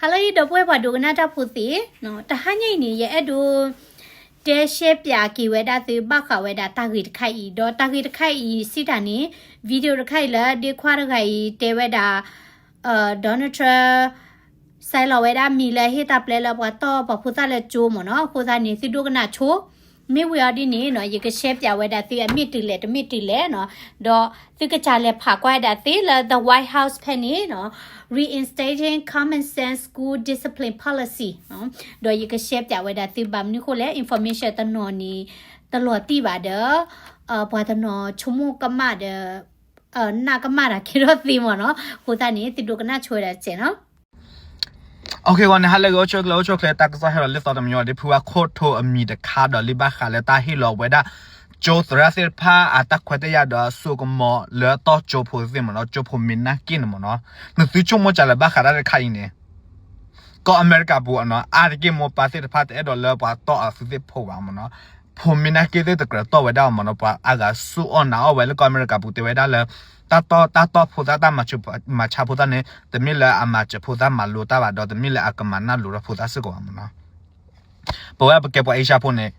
ဟာလိုဤတော့ပွဲပါဒုကနာတာဖူစီနော်တဟညိနေရဲ့အဲ့ဒူတဲရှေပြာကီဝဲတာစီဘခဝဲတာတာဂီတခိုက်ဤတော့တာဂီတခိုက်ဤစီတာနေဗီဒီယိုတခိုက်လာဒီခွာတခိုက်ဤတဲဝဲတာအာဒေါ်နယ်ထရဆိုင်လောဝဲတာမီလဲဟေတာပလဲလောဘတော့ပဖူတာလဲကျိုးမနော်ဖူတာနေစီဒုကနာချိုးမေဝရဒီနေနော်ရေကရှဲပြဝဲတာတီအမစ်တီလေတမစ်တီလေနော်တော့သူကချာလဲဖာကွာတာတီလာ the white house penny နော် reinstating common sense school discipline policy နော်โดยก็เชฟจากเวดาติบัมนี่คนและ information ตนอนี้ตลอดตีบาเด้อเอ่อพอตนอชั่วโมงก็มาเด้อเอ่อหน้าก็มาละคิดว่าตีหมดเนาะโหตานี้ติดดูก็น่าช่วยได้เจ๋เนาะ Okay one hello go chocolate chocolate tak sa hello lift out am yo de phua khot tho ami de kha do liba kha le ta hi lo weda จทราเซผ้าอาตักควตยาดอสุกมอเหลือต่อโจโพซิมเนาะโจโพมินนะกินมเนาะนึกซื้อชมมจัลบ้าขาดใครเนี่ยก็อเมริกาบัวเนาะอาร์กิโมปาเซผ้าแต่ดอเลปาต่ออาซิเซพวามเนาะผมมินะกิเซตกระต่อไว้ได้มเนาะปาอากาสุออนนาเอาไว้แล้วก็อเมริกาบุเตไว้ได้เลยตาต่อตาต่อพูดตามาชุบมาชาพูดเนี่ยแต่มิเลอามาจะพูดตามาลูตาบาดอแต่มิเลอากมานาลูระพูดตาสึกว่ามันเนาะเพราะว่าเก็บไว้ไอชาพูเนี่ย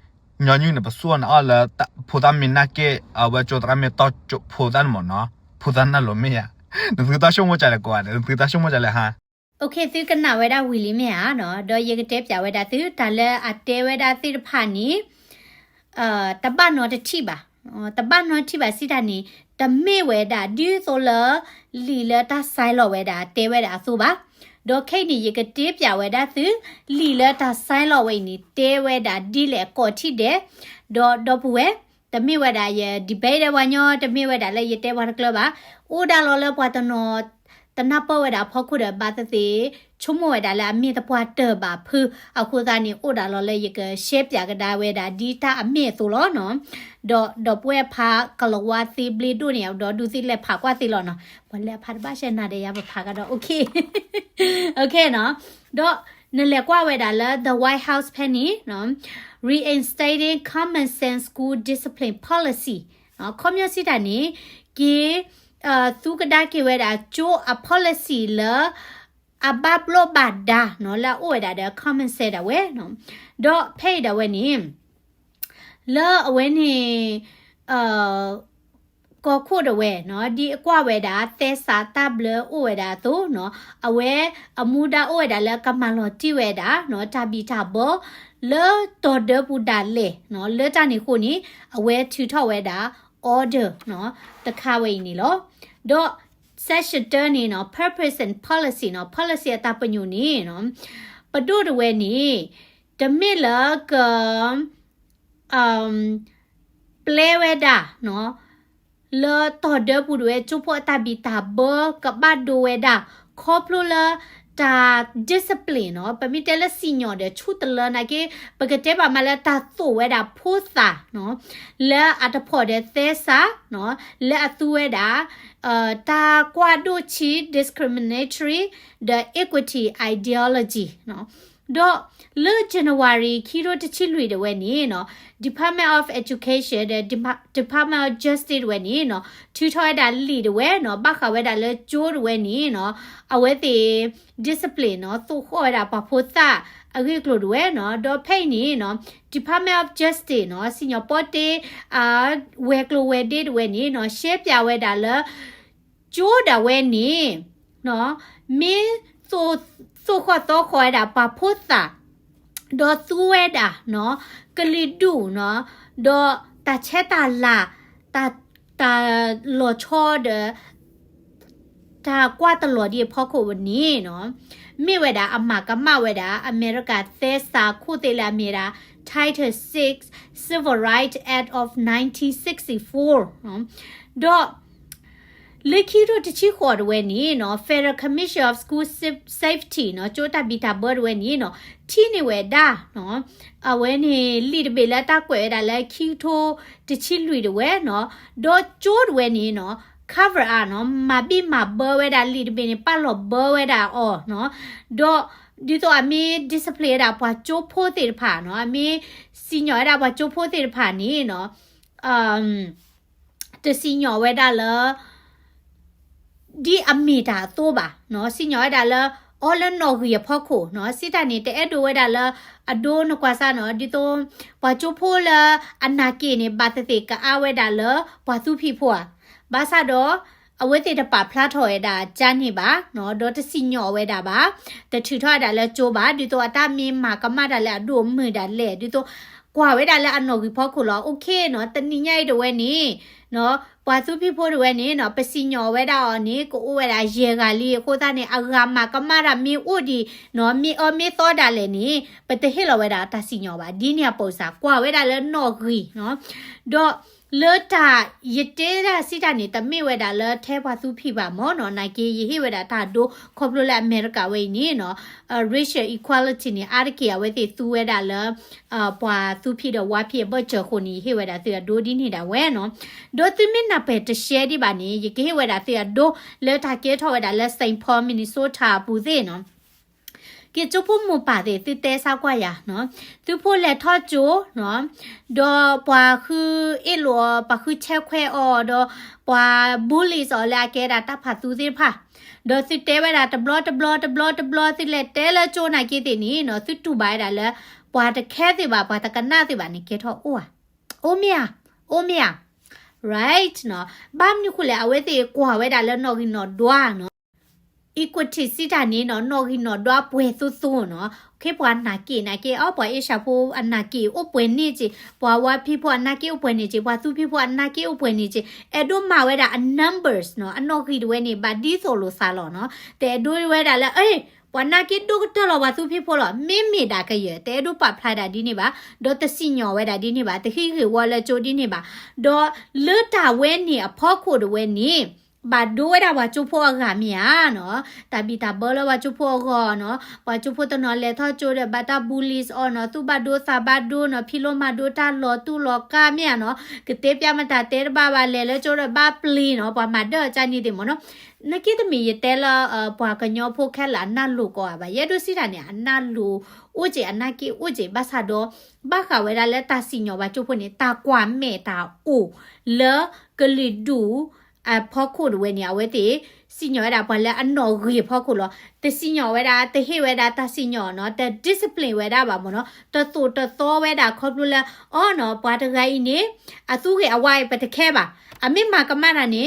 ย้อนยุ่งเนี่ยปะส่วนอ๋อเลย ဖူတာမီနာကေအဝချောတရမေတော့ဖူတာမနော်ဖူတာနာလိုမေယာနဖူတာရှုံမချလေကွာနဖူတာရှုံမချလေဟာ โอเคသူကနာဝဲတာဝီလီမြေอ่ะเนาะดอเยกเตပြဝဲတာသူဒါလဲအတဲဝဲတာသူတဖာနီအာတပတ်နော်တတိပါတပတ်နော်တိပါစီတာနီတမေဝဲတာဒီဆိုလလီလတာဆိုင်လောဝဲတာတဲဝဲတာဆိုပါဒေါ်ခိတ်နီရကတေးပြဝဲတာသူလီလတာဆိုင်လောဝဲနီတဲဝဲတာဒီလေကော်ထိတဲ့ဒေါ်ဒေါ်ပူဝဲ တမေဝဲတာရဒီဘေးရဝညောတမေဝဲတာလေရတဲဝါကလပါအိုဒါလောလပွားတနော်တနပဝဲတာဖောက်ခုတဲ့ဘာသသေးချုံမဝဲတာလည်းအမြင့်တပွားတပါဖူအခုသားနေအိုဒါလောလေရကရှဲပြကဒါဝဲတာဒီတာအမြင့်ဆိုလောနော်ဒေါ်ဒေါ်ပွဲဖာကလဝါစီဘလီဒူနေဒေါ်ဒူစီလက်ဖာကွာစီလောနော်ဘလဲဖာဘာရှဲနာတဲ့ရပါဖာကတော့โอเคโอเคနော်ဒေါ် နလေကွာဝဲတာလဲ the white house penny နော် reinstating common sense school discipline policy နော် community တာနေကေအာသူကဒါကေဝဲတာချိုအ policy လာအဘဘလိုဘဒါနော်လာအိုဝဲတာတဲ့ common sense တာဝဲနော်ဒေါ်ဖေးတာဝဲနေလာအဝဲနေအာ ကောခုတဝဲเนาะဒီအကွဝဲတာသဲစာတဘလဥဝဲတာသို့เนาะအဝဲအမူတာဥဝဲတာလဲကမလောတိဝဲတာเนาะတပီတာဘောလေတော်ဒပူတာလေเนาะလေတနေခုနီအဝဲထူထောက်ဝဲတာ order เนาะတခါဝဲနေလောတော့ session turn နေเนาะ purpose and policy เนาะ policy အတပညုနေเนาะပဒုတဝဲနေတမစ်လာက um play ဝဲတာเนาะ လေတော်ဒပူတွေချူဖို့တဘီတာဘောကဘတ်ဒိုဝဲတာခေါပလိုလာတာ discipline เนาะပမီတဲလစီညောတဲ့ချူတလနာကေပကတဲ့ပါမလာတာသို့ဝဲတာဖိုးစာเนาะလဲအတဖို့တဲ့သဲစာเนาะလဲအသူဝဲတာအာတာကွာဒိုချီ discriminatory the equity ideology เนาะ တော့လေ January ခီရိုတချီလွေတဲ့ဝဲနေနော် Department of Education တဲ့ Department of Justice ဝဲနေနော်ထူထော်တာလီတဲ့ဝဲနော်ဘခဝဲတာလေကျိုးတဲ့ဝဲနေနော်အဝဲတေ discipline နော်သူခေါ်တာပဖို့တာအဂိကလိုတွေနော်ဒေါ်ဖိတ်နေနော် Department of Justice နော်စညပေါ်တေအာဝဲကလိုဝဲဒေဝဲနေနော်ရှဲပြဝဲတာလေကျိုးတာဝဲနေနော်မင်း ဆိုဆိုခေါ်တော့ခေါ်တာပဖို့တာဒေါ်သူဝဲတာနော်ကလီဒူနော်ဒေါ်တာချက်တာလာတာတာလောချောတဲ့တာကွာတလော်ဒီဖောက်ခုဝနီနော်မိဝဲတာအမကမဝဲတာအမေရိကသဲစာခုတေလာမီတာ Title 6 Civil Rights Act of 1964နော်ဒေါ်လေခီရိုတချီခေါ်ရဝဲနီနော် Federal Commission of School Safety နော်ကျိုးတပီတာဘော်ဝဲနီနော်ချီနေဝဲဒါနော်အဝဲနေလီတပေလာတကွဲတာလဲခီ likido tichi khorwe ni no federal commission of school safety no chota bita borwe ni no tini we da no awe ni lead be la ta kwe da la kito tichi lui de we no do chod we ni no cover a no ma bi ma borwe da lead be ni pa lo borwe da o no do ဒီတော့အမေ display တာဘွာကျိုးဖို့တေဖာနော်အမေစီညော်တာဘွာကျိုးဖို့တေဖာနေနော်အမ်တစီညော်ဝဲတာလော ဒီအမေတာတော့ပါနော်စီညောတာလ အော်လနော်ဂီဖောက်ခိုနော်စစ်တနေတဲ့အဒိုဝဲတာလာအဒိုနကွာဆာနော်ဒီတော့ဘွာချိုဖိုလာအနာကေနေဘာတတေကအဝဲတာလာဘွာသူဖီဖွာဘာသာတော့အဝဲတေတပါဖလားထော်ရတာဂျာနေပါနော်ဒေါ်တစီညော်ဝဲတာပါတထူထွားတာလဲကြိုးပါဒီတော့အတမင်းမာကမတာလဲအဒိုมือတာလဲဒီတော့ကွာဝဲတာလဲအနော်ဂီဖောက်ခိုလောโอเคနော်တနိညိုက်တော့ဝဲနေနော် ပွာသူဖိဖို့တွေနေနော်ပစီညော်ဝဲတာအော်နေကိုအိုဝဲတာရေကလေးကိုသားနေအဂါမာကမာရမီဥဒီနော်မီအော်မီသောတာလေနေပတဟေလဝဲတာတစီညော်ပါဒီနေပုံစာကွာဝဲတာလဲနော်ဂီနော်တော့ လောတာယတေရာစီတာနေတမေဝဲတာလဲထဲပါသူဖိပါမောနော်နိုင်ကေယဟိဝဲတာတာဒိုခေါပလိုလာအမေရိကဝဲနေနော် racial equality နေအာရကေဝဲတေသူဝဲတာလဲအပွာသူဖိတော့ဝါဖိဘော့ချခုန်ဟိဝဲတာသူဒိုဒီနေတာဝဲနော်ဒိုသူမင်နာပဲတရှဲဒီပါနေယကေဟိဝဲတာသူဒိုလဲတာကေထောဝဲတာလဲစိန်ဖော်မီနီဆိုတာပူသေးနော် que yo por mo pa de ti te sa kwa ya no tu po le tho jo no do pa khu e lo pa khu che khwe o do pa bully so la ke da ta pha tu ti pha do si te ba da ta blo ta blo ta blo ta blo si le te le jo na ke ti ni no si tu ba da le pa ta khe ti ba pa ta kana ti ba ni ke tho o o mia o mia right no bam ni khu le awe ti kwa we da le no gi no dwa no equity စီတာနေနော်နော်ဂီနော်တော့ပွဲသုသုနော်ခေပွားနာကီနာကီအော်ပွားအရှာဖိုအနာကီအပွဲနေချီပွားဝါဖိပွားနာကီအပွဲနေချီပွားသူဖိပွားနာကီအပွဲနေချီအဲ့တို့မှာဝဲတာ numbers နော်အနော်ဂီတွေနေပါဒီဆိုလို့စားလို့နော်တဲ့တို့ဝဲတာလဲအေးပဝနာကိတုကတလဝသူဖိဖို့လမိမိတာကရဲ့တဲတို့ပဖလာတာဒီနေပါဒေါ်တစီညောဝဲတာဒီနေပါတခိခိဝါလချိုဒီနေပါဒေါ်လွတ်တာဝဲနေအဖောက်ခိုတဝဲနေ ဘာဒိုဝဲတာဘာချိုဖို့ကမြာနော်တဘီတာဘောလဘာချိုဖို့ကောနော်ဘာချိုဖို့တနော်လေထောချိုတဲ့ဘာတာဘူလစ်အော်နော်သူဘာဒိုစာဘာဒိုနော်ဖီလိုမာဒိုတာလောတူလောကမြာနော်ကတဲ့ပြမတာတဲဘာဘာလေလေချိုတဲ့ဘာပလီနော်ဘာမဒေါ်ချာနေတယ်မနော်နကိတမီယတဲလာဘွာကညောဖို့ခက်လာနတ်လူကောပါရဲဒုစီတာနေအနတ်လူဥကျေအနကိဥကျေဘဆာတော့ဘခဝဲလာလက်တာစီညောပါကျုပ်ဖွနေတာကွာမဲတာအိုလေကလီဒူ အဖောက်ခုဝဲနေဝဲတေစီညောရတာဘလဲအနော်ကြီးဖောက်ခုလောတစီညောဝဲတာတဟိဝဲတာတစီညောနော်တ discipline ဝဲတာပါမနော်တတူတသောဝဲတာခေါပလူလာအော်နော်ဘွာတဂိုင်းနေအသူကေအဝိုင်ပတခဲပါအမေမကမရနေ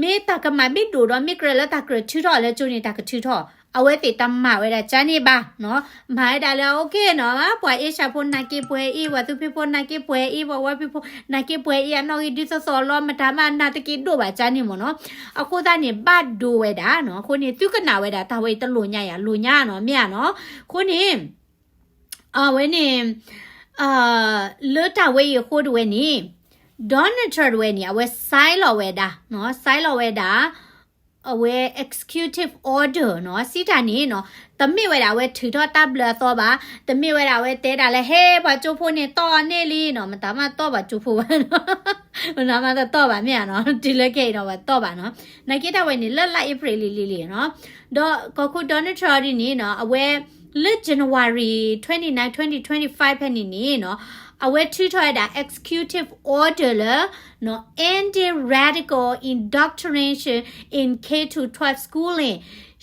မေတကမမေဒူတော့မေကရလတာကရချူတော့လဲကျူနေတာကချူတော့ အဝဲတေတမဝဲတာချာနေပါနော်မိုင်တာလဲโอเคနော်ပွာအေရှာဖို့နာကေပွဲအေဝသူဖေဖို့နာကေပွဲအေဝဝဖေဖို့နာကေပွဲအေနော်ဒီစစောလောမတမနာတကေတို့ပါချာနေမနော်အခုသားနေဘတ်ဒိုဝဲတာနော်ခုနေသူကနာဝဲတာတာဝဲတလူညရလူညနော်မြနော်ခုနေအဝဲနေအာလွတ်တာဝဲရခိုးတွေနေ Donald ဝဲနေအဝဲ sign လော်ဝဲတာနော် sign လော်ဝဲတာ အဝဲ executive order နော်စီတာနေနော်တမိဝဲတာဝဲထူတော့ tablet တော့ပါတမိဝဲတာဝဲတဲတာလဲဟဲဘာချိုးဖို့နေတော့နေလီနော်မတမတော့ပါချိုးဖို့ပါနော်မနာမတော့ပါမြန်နော်ဒီလက်ကေတော့ပါတော့ပါနော်နိုင်ကိတာဝဲနေလက်လိုက် April လီလီလီနော်တော့ကိုခု Donald Trump ဒီနေနော်အဝဲ late January 29 2025ဖက်နေနေနော်အဝဲထူ ထော်တာ executive order လနော် anti radical indoctrination in K to 12 schooling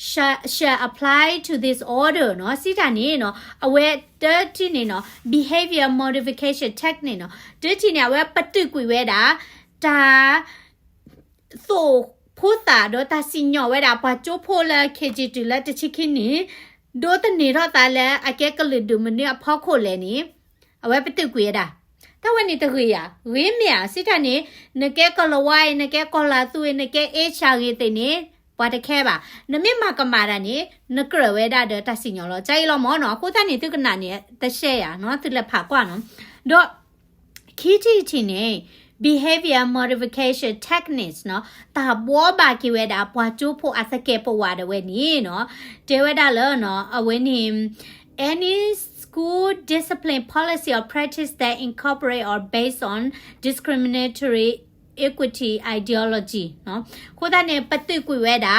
shall, shall apply to this order နော်စီတာနေနော်အဝဲ30နေနော် behavior modification technique နော်30နေအဝဲပတုကွေဝဲတာဒါသို့ဖိုးတာတော့တာစညောဝဲတာဘာချိုးဖိုးလာခေဂျီတူလာတချီခင်းနေဒိုတနေတော့တာလဲအကဲကလဒူမနေအဖောက်ခိုလဲနေ အဝဲပတုကွေတာတဝနေတခွေရဝင်းမြစစ်တနေနကဲကလဝိုင်းနကဲကလာသူနကဲအေချာရီတဲ့နေပွားတခဲပါနမမကမာရနေနကရဝဲတာတဆင်ညောလောကြိုင်လောမောနော်ကိုတနေတုကနာနေတရှဲရနော်သူလက်ဖာကွာနော်တော့ခီချီချီနေ behavior modification techniques เนาะตาบัวบากิเวดาปัวจูโพอาสเกปวาดเวนี่เนาะเดเวดาเลเนาะอเวนี่ any school discipline policy or practice that incorporate or based on discriminatory equity ideology เนาะခိုးတဲ့နေပတိကွေဝဲတာ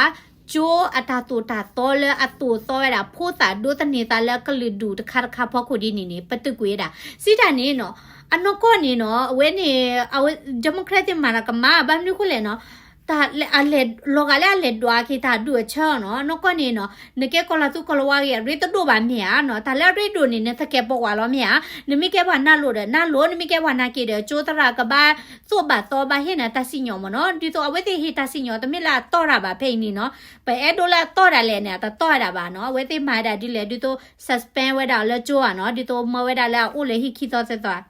ကျိုးအတာတူတာတော်လအတူသောရတာဖို့တာဒုတနေတာလကလဒူတခါတခါဖောက်ခုဒီနေနေပတိကွေတာစီတာနေနော်အနကောနေနော်အဝဲနေအဝဲဒီမိုကရက်တစ်မာကမာဘာမျိုးခုလဲနော်တ ta le ale lo ga le ale dwa ki ta du cha no no ko ni no ne ke ko la tu ko lo wa ya re to do ba mi ya no ta le re do ni ne ta ke po wa lo mi ya ni mi ke ba na lo de na lo ni mi ke ba na ki de cho ta ra ka ba so ba to ba he na ta si nyo mo no di to a we ti he ta si nyo ta mi la to ra ba phe ni no ပဲအဲ့ဒိုလာတော့တာလဲနေတာတော့တာပါနော်ဝဲသိမာတာဒီလေဒီတော့ suspend ဝဲတာလဲကြိုးอ่ะနော်ဒီတော့မဝဲတာလဲအိုလေဟိခိတော့ဆက်သွား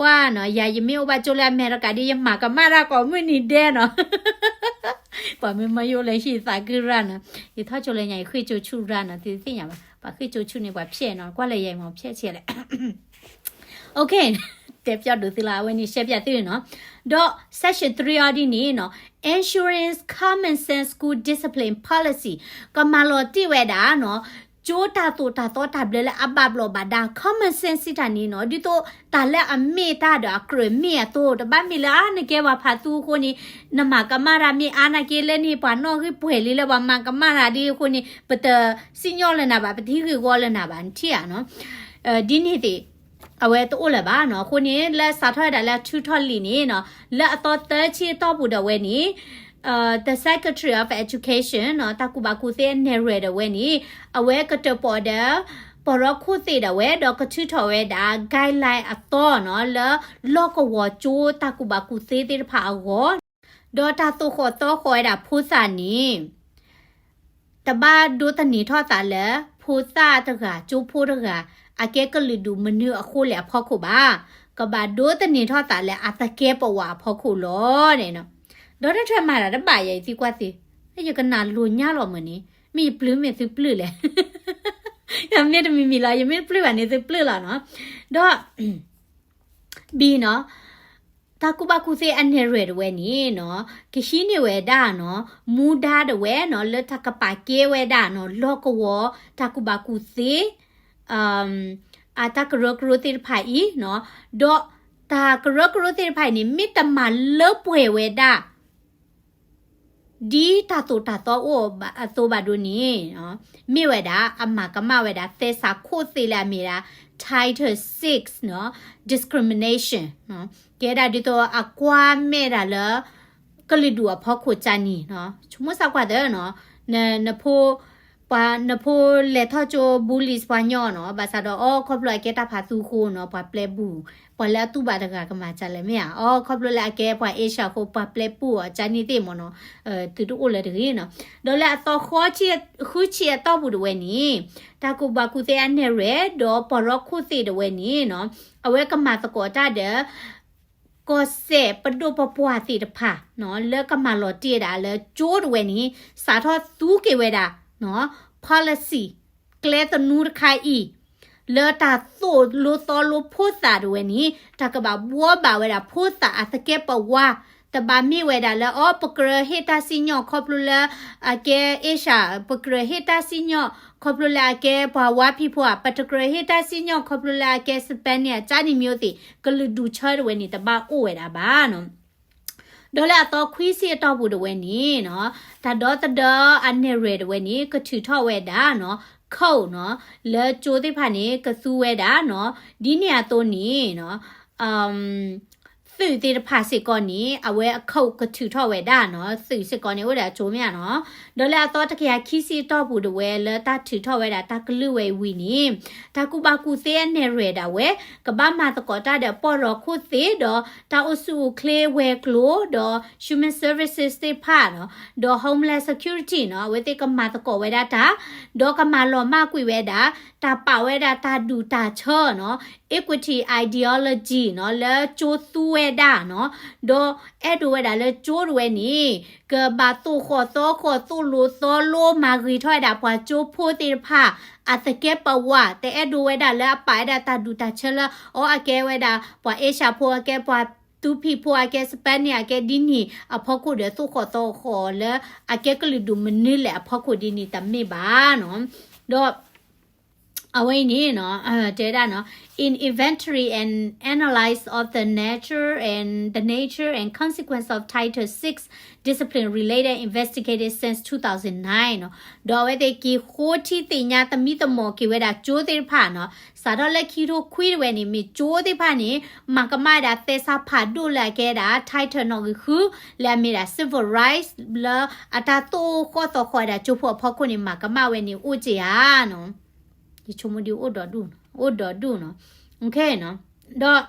ပွားနော်ယာယမေဘချိုလာမဲရကဒီယမကမာရာကောမနီဒဲနော်ပွားမမယိုလေရှိစာကရနော်ဒီထောက်ချိုလေညာခွေချိုချူရနော်ဒီသိညာပါပါခွေချိုချူနေပါဖြဲ့နော်ကွာလေရိုင်မောဖြဲ့ချဲလေ Okay တက်ပြတ်လို့သလားဝဲနေရှက်ပြတ်သေးနော်တော့ section 3အဒီနေနော် insurance common sense school discipline policy ကမလောတိဝဲတာနော် ကျိုးတာတူတာတော့တာဘလအဘဘလဘာဒါ common sense စီတာနေနော်ဒီတော့တာလက်အမေတာတော့အခရမေတော့တပတ်မီလာနေကဲပါဖာသူကိုနေနမကမရာမေအာနာကေလဲနေပါနော်ခိပွဲလေးလဲပါမကမရာဒီကိုနေပတစညောလနာပါပတိခေကောလနာပါတီရနော်အဲဒီနေ့ဒီအဝဲတော့လည်းပါနော်ခုနေလက်စာထွက်တာလက်ထူထော်လီနေနော်လက်အတော်တဲချီတော့ဘူးတော့ဝဲနေ uh the secretary of education နော်တကူပါကူသေးနေရတဲ့ဝဲနေအဝဲကတပေါ်တဲ့ပရခုသေးတဲ့ဝဲတော့ကချူထော်ဝဲတာ guideline အတော့နော်လလောကဝချိုးတကူပါကူသေးတဲ့ဖာအောဒေါ်တာတုခေါ်တော့ခေါ်တာဖူးစာနီတဘာဒိုတနီထောတာလေဖူးစာတကကျိုးဖိုးတကအကဲကလူဒူမနုအခုလေဖောက်ခုပါကဘာဒိုတနီထောတာလေအတကဲပဝါဖောက်ခုလောတဲ့နော် ဒေါ်ရထမလာတပါရဲ့စီကွက်စီအဲ့ရကနာလူညလောမနီမိပလူးမေစီပလူးလေရမြတ်မီမီလာယမေပလူးကနေစီပလူးလာနော်တော့ဘီနော်တာကုဘကုစေအနေရတဲ့ဝဲနီနော်ကရှိနေဝဲဒါနော်မူဒါတဲ့ဝဲနော်လက်ထကပါကေဝဲဒါနော်လောကဝတာကုဘကုစေအမ်အတကရကရတိဖိုင်နော်တော့တာကရကရတိဖိုင်နီမိတမလပွေဝဲဒါ ဒီတာတူတာတော့အိုအသောဘာဒိုနီနော်မိဝဲတာအမကမဝဲတာသဲစာခိုသေလာမီတာ title 6နော် discrimination နော်ကဲဒါဒီတော့အကွာမဲတာလကလီဒူအဖောက်ခိုချာနီနော်ချမစကွာတဲ့နော်နနဖိုးပါနဖိုလေထချိုဘူလီစပါညောနော်ဘာသာတော့အော်ခေါပလိုကဲတာဖာသူခိုနော်ဘာပလေဘူး ပလာတူဘာတကကမှာချလဲမရအော်ခေါပလိုလာကဲပွာအေရှာခိုပါပလေပူအချာနီတေမနော်အဲတူတူလေတကြီးနော်ဒေါ်လာတော့ခေါ်ချီခုချီတော့ဘူးတွေနီတာကူဘာကူတဲ့အနေရဲဒေါ်ပရခုစီတွေနီနော်အဝဲကမှာတကောတာတဲ့ကိုစေပဒိုပပွားစီတဖာနော်လက်ကမလော်တီတာလဲကျိုးတွေနီစာထောသူကေဝဲတာနော် policy ကလဲတနူးခိုင်ဤ လေတာသို့လိုတော်လိုဖို့စာတွေနီတကဘာဘောဘာဝဲတာဖို့စာအစကေပဝါတဘာမီဝဲတာလဲအော်ပကရဟေတာစီညောခေါပလူလာအကဲအေရှာပကရဟေတာစီညောခေါပလူလာကဲဘာဝါဖီဖွာပတကရဟေတာစီညောခေါပလူလာကဲစပန်နီယာဂျာနီမျိုးတီကလူဒူချာဝဲနီတဘာအိုဝဲတာဘာနော်ဒေါ်လာတော့ခွီးစီတော့ဘူးတဝဲနီနော်ဒါတော့တဒအနေရတဝဲနီကထူထော့ဝဲတာနော် ခုတ်နော်လဲကျိုးသိဖာနေကစူးဝဲတာနော်ဒီနေရာတော့နီနော်အမ် စုသေးတဖာစစ်ကောနီအဝဲအခုတ်ကထူထော့ဝဲဒါနော်စုစစ်ကောနီဝဲဒါဂျိုးမြနော်ဒေါ်လာတော့တကယ်ခီစီတော့ဘူးတဝဲလတထူထော့ဝဲဒါတကလူဝဲဝီနီတကူပါကူသေးရနေရဒါဝဲကဘာမာတကောတာတဲ့ပေါ်ရခုသေးတော့တာအဆူကလေဝဲကလိုတော့ human services တေဖာနော်တော့ homeless security နော်ဝဲတေကမာတကောဝဲဒါတာတော့ကမာလော်မကွေဝဲဒါတာပါဝဲဒါတာဒူတာချောနော် equity ideology နော်လဲဂျိုးသူဝဲดาเนาะโดเอดูเวดาเลยจูดูเวนี่เกิดบาตูโคโซโคสูลูโซโลมารีถอยดาพาจูพูติภาอาสเก็ปวะแต่เอดูเวดาเลยไยดาตาดูตาเชลโออาเกเวดาปาเอชาพัวเกปาตูพีพัวเกสเปนเนี่ยเกดินี่อพอกูเดี๋สู้ขอโซขอแล้วอาเกก็เลยดูมันนี่แหละพอกูดินี่แต่ไม่บ้าเนาะดอก ခေါ်တော့ခေါ်လဲအကဲကလူဒူမနီလဲအဖောက်ခုဒီနီတမေပါနော်တော့အဝိနေနော်အဲတဲတာနော် in inventory and analyze of the nature and the nature and consequence of title 6 discipline related investigated since 2009နော်ဒေါ်ဝဲတဲ့ကီဟိုတီတင်ညာတမိတမော်ကီဝဲတာကျိုးသေးဖာနော်စာတော့လက်ခီတို့ခွေးဝဲနေမိကျိုးသေးဖာနေမကမတာသေစာဖာဒုလာကဲတာ title နော်ခုလာမီတာ civil rights လာအတာတိုခေါ်တော့ခေါ်တာကျိုးဖို့ဖောက်ခုနေမကမဝဲနေဦးကြ Hicho mudi odwa duno. Odwa duno. Okay no. Da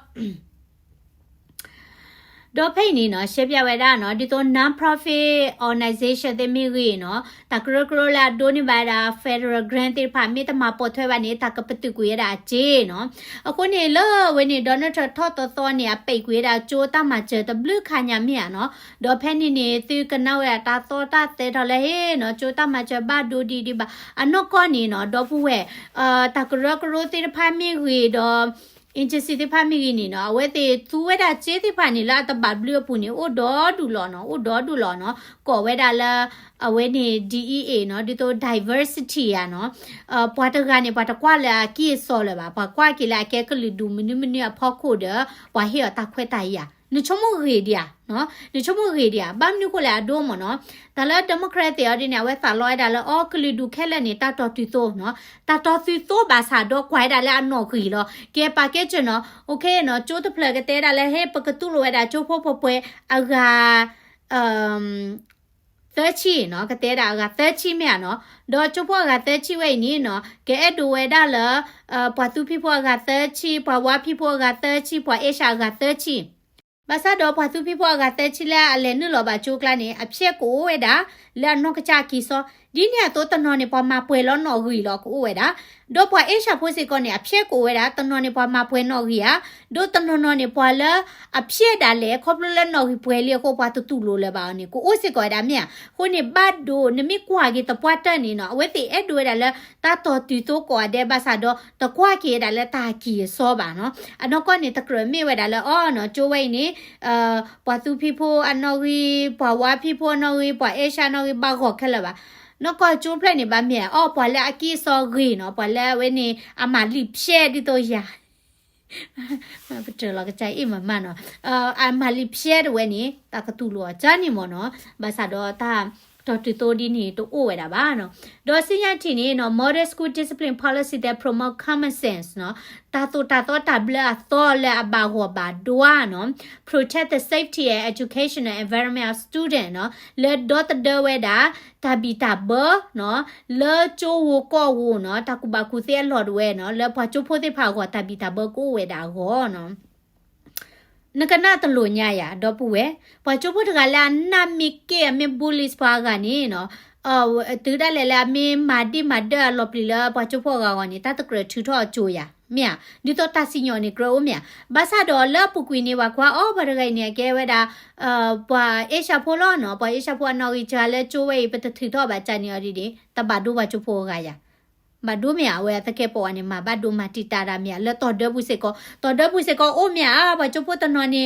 တော့ဖိနေနော်ရှေပြဝဲတာနော်ဒီတော့ non profit organization တွေမိကြီးနော်တကရကရလာဒိုနီဘာရာ federal grant တွေဖာမိတမပေါ်ထွဲပါနေတာကပတူကွေရာဂျေနော်အခုနေလဝဲနေ donald trump ထော့တော်တော်နေပိတ်ကွေရာဂျိုတာမဂျေ w ခညာမြရနော်တော့ဖိနေနေသူကနောက်ရတာတော်တာတဲတော်လဲဟေးနော်ဂျိုတာမဂျေဘာဒိုဒီဒီဘာအနော့ကောနေနော်တော့ဖူဝဲအာတကရကရတွေဖာမိကြီးတော့ in just the family ni no we te tu we da che ti pha ni la ta ba blu pu ni o do du lo no o do du lo no ko we da la a we ni DEA no di to diversity ya no a pwa ta ga ni pwa ta kwa la ki so le ba pwa kwa ki la ke ke lu du mini mini a pho ko de wa he ta khwe ta ya နချုံမရေ nchumu ghedia no nchumu ghedia bam ni kola do mo no ta la democrat te odi na we fa lo da la o kli du khele ni ta to ti to no ta to ti to ba sa do kwai da la no khi lo ke pa ke chu no okay no chu to phle ke te da la he pa ka tu lo da chu pho pho pwe aga um 30เนาะกระเตดากะ30เมียเนาะดอจุพวกกะ30ไว้นี่เนาะแกเอดูเวดาละเอ่อปอตุพี่พวกกะ30ปอวาพี่พวกกะ30ปอเอชากะ30 မဆတ်တော့ဘာသူပြပွားကတဲချီလာအလဲနုလောပါချိုကလာနေအဖြစ်ကိုဝဲတာလက်နော့ကချကီစောဒီနေတော့တနော်နေပေါ်မှာပွေလောနော်ဟီလောကိုဝဲတာ တော့ပွားအေရှာဖို့စီကောနေအဖြစ်ကိုဝဲတာတနော်နေပေါ်မှာပွဲနော်ဟီယာတို့တနော်နော်နေပွားလာအဖြစ်တာလဲခေါပလလဲနော်ဟီပွဲလေကိုပွားတူတူလိုလဲပါနေကိုအိုစီကောတာမြခုနေဘတ်ဒိုနမိကွာကြီးတပွားတက်နေနော်အဝဲတိအဲ့ဒိုတာလဲတာတော်တူတိုကောတဲ့ဘာသာတော့တကွာကြီးတာလဲတာကြီးစောပါနော်အနော်ကောနေတကရမေဝဲတာလဲအော်နော်ကျိုးဝဲနေအာပွားသူဖိဖို့အနော်ဟီပွားဝါဖိဖို့နော်ဟီပွားအေရှာနော်ဟီဘာခေါ်ခက်လဲပါ နော်ကကျိုးဖလက်နေပါမြေအော်ပွာလဲအကီစောဂီနော်ပွာလဲဝဲနေအမလိဖြဲဒီတော့ယာမပတလောကကြိုင်အမမနော်အာအမလိဖြဲတဲ့ဝဲနေတာကတူလောဂျာနီမောနော်ဘာသာ တော့တာတော်တူတိုဒီနေတူအိုဝဲတာပါနော်ဒေါ်စင်ရတီနေနော် model school discipline policy that promote common sense နော်တာတူတာတော့တာဘလာတော့လဲအဘာဟောဘာဒွာနော် protect the safety and educational environment of student နော် let dot the weather တာဘီတာဘောနော်လဲချိုးဝကောဝနော်တာကူဘာကူသေးလော်ဒဝဲနော်လဲဖွာချိုးဖို့သေးဖာကောတာဘီတာဘောကိုဝဲတာဟောနော် နကနာတလို့ညရတော့ပူဝဲပွာချိုးဖို့တကလာနာမီကေအမေဘူလစ်ပါကနေနော်အော်တူဒါလေလာမင်းမာဒီမာဒါလော်ပလီလာပွာချိုးဖို့ကောကနေတတကရထူထော့ချိုးရမြဒီတော့တဆီညောနေကရောမြဘာသာတော့လပူကွီနေပါကွာအော်ဘာရဂိုင်နေကဲဝဲတာအာပွာအေရှာဖိုလောနော်ပွာအေရှာဖိုနော်ကြီးချာလဲချိုးဝဲပတထူထော့ပါချန်နေရဒီတဘဒူဘာချိုးဖို့ကရ မဒုမြဝဲတကဲပေါ်အနေမှာဘဒုမတီတာရမြလက်တော်ဒဘူးစေကောတော်ဒဘူးစေကောအိုမြဘာချိုးဖို့တနော်နေ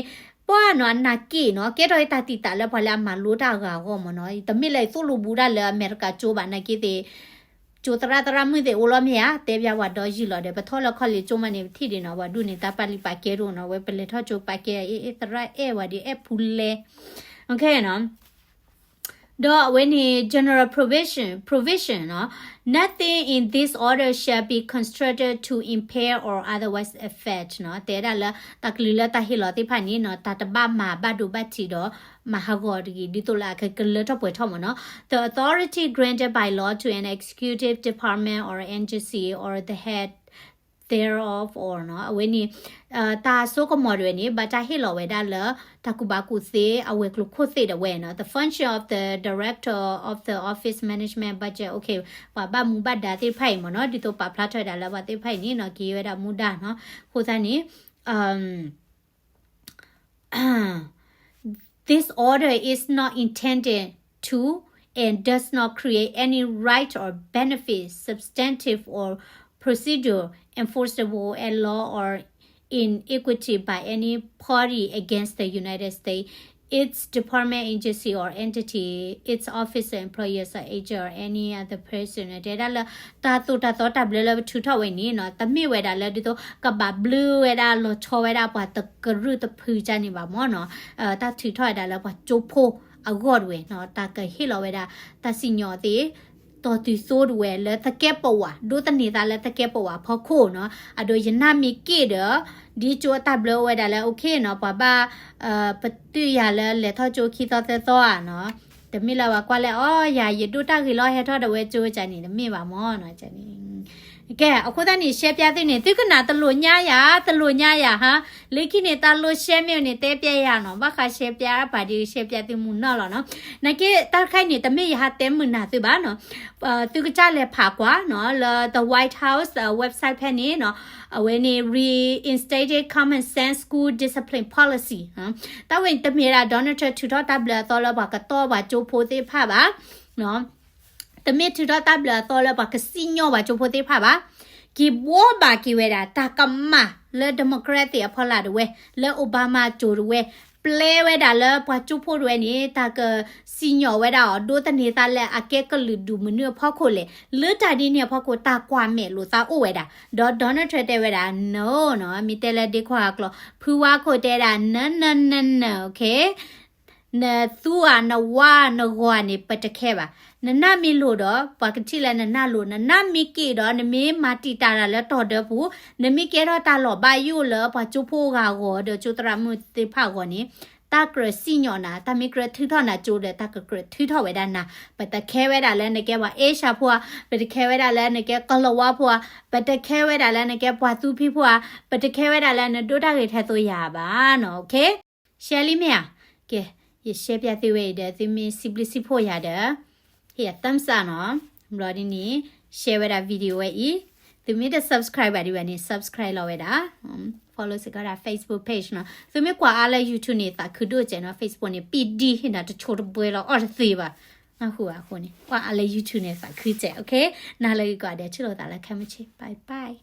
ပွာနော်နာကီနော်ကဲတော့တတီတာလဲဖွာလာမလို့တာကဟောမနော်တမိလိုက်သုလူဘူးရလဲအမေရိကချိုးပါနာကီတဲ့ကျိုတရတရမှုတဲ့အိုလမြာတဲပြဝါတော့ကြီးလော်တယ်ပထောလခလီကျုံမနေထိတယ်နော်ဝဒုနေတာပလီပါကဲရောနော်ဝဲပလက်ထောချိုပါကဲအေးတရအဲဝဒီအဖူလေโอเคနော် Dot Whitney general provision provision uh, nothing in this order shall be construed to impair or otherwise affect no, the authority granted by law to an executive department or agency or the head thereof or no when ni ta so ko mo de ni but ta hit lo we da la ta ku se awe klu khu se de we no the function of the director of the office management budget okay ba ba mu ba da ti phai mo no di to pa phla thwa da la ba ti phai ni no ki we da mu da no. Khu sa ni um this order is not intended to and does not create any right or benefit substantive or procedure enforceable at law or in equity by any party against the United States its department agency or entity its officer employers or agent or any other person တဲ့ဒါလာတာတူတာတော့တဘလလထူထဝဲနေနော်တမိဝဲတာလဲဒီတော့ကဘာ blue ဝဲတာလောချောဝဲတာပွားတကရုတဖူးကြနေပါမောနော်အဲတာထူထဝဲတာလဲပွားချိုးဖိုးအဂေါ်ဝဲနော်တာကဟီလောဝဲတာတစီညော တေတော်သူဆိုးတွေလဲတကက်ပေါ်ဝါဒိုတနေတာလဲတကက်ပေါ်ဝါဖောက်ခိုးနော်အဒိုယနာမီကေဒဒီချိုတပ်လောဝဲတာလဲโอเคနော်ပပအာပတူရလဲလဲထောချိုခီတော့တဲ့တော့อ่ะနော်တမီလာဝါကွာလဲအော်ယာရတူတခီလောဟဲထောတဝဲချိုးချန်နေတယ်မေပါမောနော်ချန် နေကဲအခုတန်းနေရှယ်ပြတဲ့နေသူကနာတလို့ညာရတလို့ညာရဟာလေခိနေတာလို့ရှယ်မြနေတဲပြရနော်ဘာခရှယ်ပြပါဒီရှယ်ပြတဲ့မှုနော်လောနော်နကေတခိုင်နေတမေရဟာတဲမနာသူပါနော်အာသူကကြလဲဖာကွာနော် the white house website ဖက်နေနော်အဝဲနေ reinstated common sense school discipline policy ဟမ်တဝင်းတမေရာ donald trump ထူတော့တဘလတော့လဘာကတော့ဘာချိုးဖိုးသေးဖာပါနော် တမစ်ထူတော့တပ်လာတော့လဘကစီညောပါချိုဖို့သေးဖာပါကီဘောဘာကီဝဲတာတာကမလဲဒီမိုကရက်တီအဖလာတွေလဲအိုဘားမာဂျိုတွေပလဲဝဲတာလဲပွားချိုဖို့တွေနေတာကစီညောဝဲတာဒိုတနေတာလဲအကဲကလူဒူမနုဖောက်ခိုလေလွတ်တာဒီနေဖောက်ခိုတာကွာမဲလို့သာအိုဝဲတာဒေါ်ဒေါ်နယ်ထရတဲ့ဝဲတာ no နော်မီတဲလက်ဒီခွာကလဖူဝါခိုတဲတာနနနန okay နသူအနဝနဂဝနေပတခဲပါ နနမီလို့တော့ပကတိလဲနနလို့နနမီကေတော့နမေမာတီတာရလဲတော်တယ်ဘူးနမီကေတော့တာလောဘာယူလပချူဖိုကကိုတော့ကျူတရမှုတိဖောက်ကိုနေတာကရစီညောနာတမီကရထူထောနာကျိုးတယ်တကကရထူထောဝဲဒါနာပတခဲဝဲတာလဲနကေပါအေရှာဖွာပတခဲဝဲတာလဲနကေကလဝဖွာပတခဲဝဲတာလဲနကေပွားသူဖိဖွာပတခဲဝဲတာလဲနတိုးတာကေထဲဆိုရပါနော်โอเคရှယ်လီမယာကဲ ရရှက်ပြသေးဝဲတဲ့သမင်း simplicity ဖို့ရတယ် ဟေ့တမ်ဆာနော်ဘလော်ဒီနီ share ဝဲတာ video ဝဲဤသူမီတဲ့ subscriber တွေကနေ subscribe လုပ်ဝဲတာ follow စကရာ Facebook page နော်သူမီကွာအားလဲ YouTube နေတာခုတို့ကျန်နော် Facebook နေ PD ဟင်တာတချို့တပွဲလောက်အော်သေးပါအခုအခုနေကွာအားလဲ YouTube နေတာခရစ်ကျ okay နားလေကွာတဲ့ချစ်လို့တာလဲခံမချေ bye bye